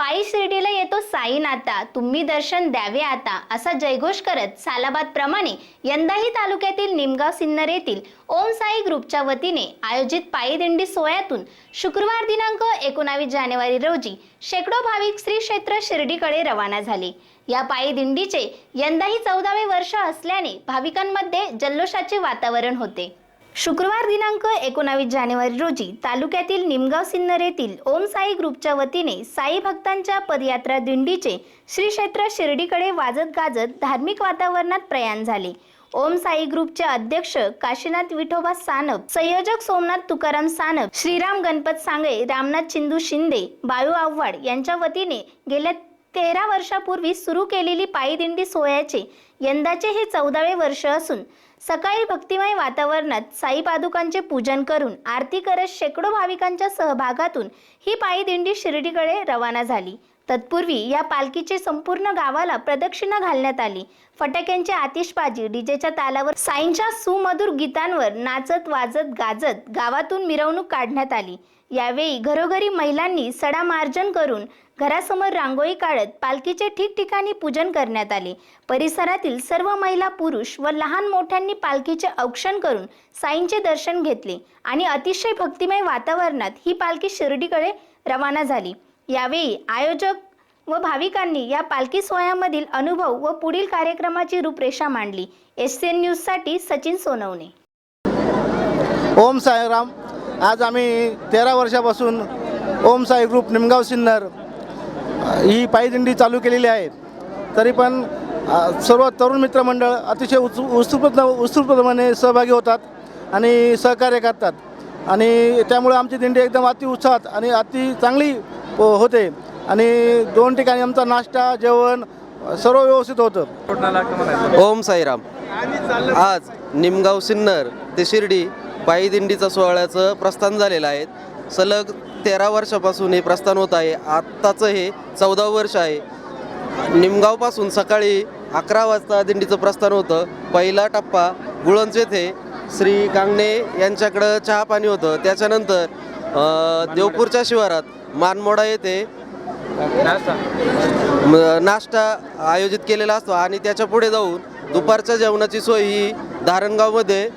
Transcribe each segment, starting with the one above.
पायी शिर्डीला येतो साईन आता तुम्ही दर्शन द्यावे आता असा जयघोष करत सालाबाद प्रमाणे यंदाही तालुक्यातील निमगाव सिन्नर येथील ओम साई ग्रुपच्या वतीने आयोजित पायी दिंडी सोहळ्यातून शुक्रवार दिनांक एकोणावीस जानेवारी रोजी शेकडो भाविक श्री क्षेत्र शिर्डीकडे रवाना झाले. या पायी दिंडीचे यंदाही चौदावे वर्ष असल्याने भाविकांमध्ये जल्लोषाचे वातावरण होते. शुक्रवार दिनांक एकोणावीस जानेवारी रोजी तालुक्यातील निमगाव सिन्नर येथील ओम साई ग्रुपच्या वतीने साई भक्तांच्या पदयात्रा दिंडीचे श्री क्षेत्र शिर्डीकडे वाजत गाजत धार्मिक वातावरणात प्रयाण झाले. ओम साई ग्रुपचे अध्यक्ष काशीनाथ विठोबा सानप संयोजक सोमनाथ तुकाराम सानप श्रीराम गणपत सांगळे रामनाथ चिंदू शिंदे बाळू आव्हाड यांच्या वतीने गेल्या तेरा वर्षापूर्वी सुरू केलेली पायीदिंडी सोहळ्याचे यंदाचे हे चौदावे वर्ष असून सकाळी भक्तिमय वातावरणात साई पादुकांचे पूजन करून आरती करत शेकडो भाविकांच्या सहभागातून ही पायीदिंडी शिर्डीकडे रवाना झाली. तत्पूर्वी या पालखीचे संपूर्ण गावाला प्रदक्षिणा घालण्यात आली. फटाक्यांची आतिषबाजी डीजेच्या तालावर साईंच्या सुमधुर गीतांवर नाचत वाजत गाजत गावातून मिरवणूक काढण्यात आली. यावेळी घरोघरी महिलांनी सडा मार्जन करून घरासमोर रांगोळी काढत पालखीचे ठिकठिकाणी पूजन करण्यात आले. परिसरातील सर्व महिला पुरुष व लहान मोठ्यांनी पालखीचे औक्षण करून साईंचे दर्शन घेतले आणि अतिशय भक्तिमय वातावरणात ही पालखी शिर्डीकडे रवाना झाली. यावेळी आयोजक व भाविकांनी या पालखी सोहळ्यामधील अनुभव व पुढील कार्यक्रमाची रूपरेषा मांडली. एस एन न्यूजसाठी सचिन सोनवणे. ओम साईराम. आज आम्ही तेरा वर्षापासून ओम साई ग्रुप निमगाव सिन्नर ही पायीदिंडी चालू केलेली आहे. तरी पण सर्व तरुण मित्रमंडळ अतिशय उत्सु उत्स्फूर्त उत्स्फूर्तपणे सहभागी होतात आणि सहकार्य करतात. आणि त्यामुळे आमची दिंडी एकदम अति उत्साहात आणि अति चांगली होते. आणि दोन ठिकाणी आमचा नाश्ता जेवण सर्व व्यवस्थित होतं. ओम साईराम. आज निमगाव सिन्नर ते शिर्डी पायी दिंडीचा सोहळ्याचं प्रस्थान झालेलं आहे. सलग तेरा वर्षापासून हे प्रस्थान होत आहे. आत्ताचं हे चौदावं वर्ष आहे. निमगावपासून सकाळी अकरा वाजता दिंडीचं प्रस्थान होतं. पहिला टप्पा गुळंच येथे श्री कांगणे यांच्याकडं चहा पाणी होतं. त्याच्यानंतर देवपूरच्या शिवारात मानमोडा येथे नाश्ता आयोजित केलेला असतो आणि त्याच्या पुढे जाऊन दुपारच्या जेवणाची सोय ही धारणगावमध्ये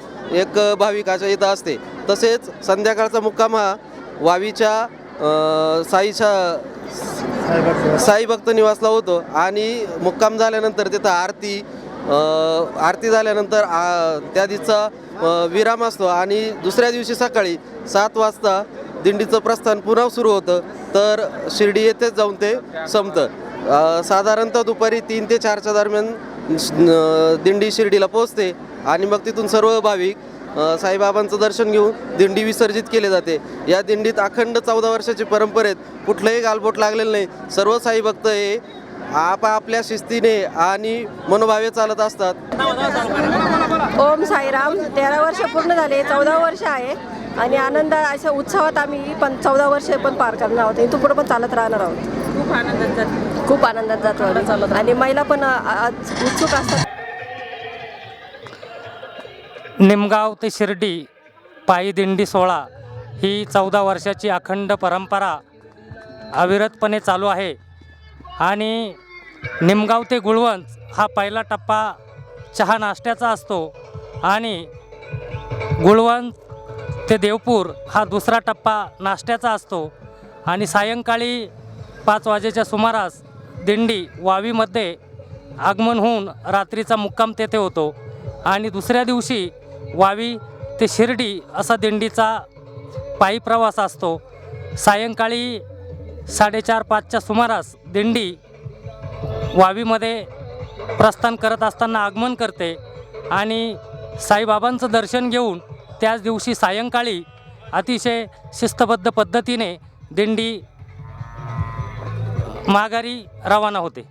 एक भाविकाच्या इथं असते. तसेच संध्याकाळचा मुक्काम हा वावीच्या साईच्या साई भक्त निवासला होतो आणि मुक्काम झाल्यानंतर तिथं आरती आरती झाल्यानंतर त्या दिवसा विराम असतो आणि दुसऱ्या दिवशी सकाळी सात वाजता दिंडीचं प्रस्थान पुन्हा सुरू होतं. तर शिर्डी येथेच जाऊन ते संपतं. साधारणतः दुपारी तीन ते चारच्या दरम्यान दिंडी शिर्डीला पोहोचते आणि मग तिथून सर्व भाविक साईबाबांचं दर्शन घेऊन दिंडी विसर्जित केले जाते. या दिंडीत अखंड चौदा वर्षाची परंपरेत कुठलंही गालबोट लागलेलं नाही. सर्व साई भक्त हे आपापल्या शिस्तीने आणि मनोभावे चालत असतात. ओम साईराम. तेरा वर्ष पूर्ण झाले. चौदा वर्ष आहे. आणि आनंद अशा उत्सवात आम्ही पण चौदा वर्ष पण पार करणार आहोत. इथून पुढे पण चालत राहणार आहोत. खूप आनंदात जात खूप आनंदात जातो आणि महिला पण आज उत्सुक असतात. निमगाव ते शिर्डी पायी दिंडी सोहळा ही चौदा वर्षाची अखंड परंपरा अविरतपणे चालू आहे. आणि निमगाव ते गुळवंच हा पहिला टप्पा चहा नाश्त्याचा असतो. आणि गुळवंत ते देवपूर हा दुसरा टप्पा नाश्त्याचा असतो. आणि सायंकाळी पाच वाजेच्या सुमारास दिंडी वावीमध्ये आगमन होऊन रात्रीचा मुक्काम तेथे होतो. आणि दुसऱ्या दिवशी वावी ते शिर्डी असा दिंडीचा पायी प्रवास असतो. सायंकाळी साडेचार पाचच्या सुमारास दिंडी वावीमध्ये प्रस्थान करत असताना आगमन करते आणि साईबाबांचं दर्शन घेऊन त्याच दिवशी सायंकाळी अतिशय शिस्तबद्ध पद्धतीने दिंडी माघारी रवाना होते.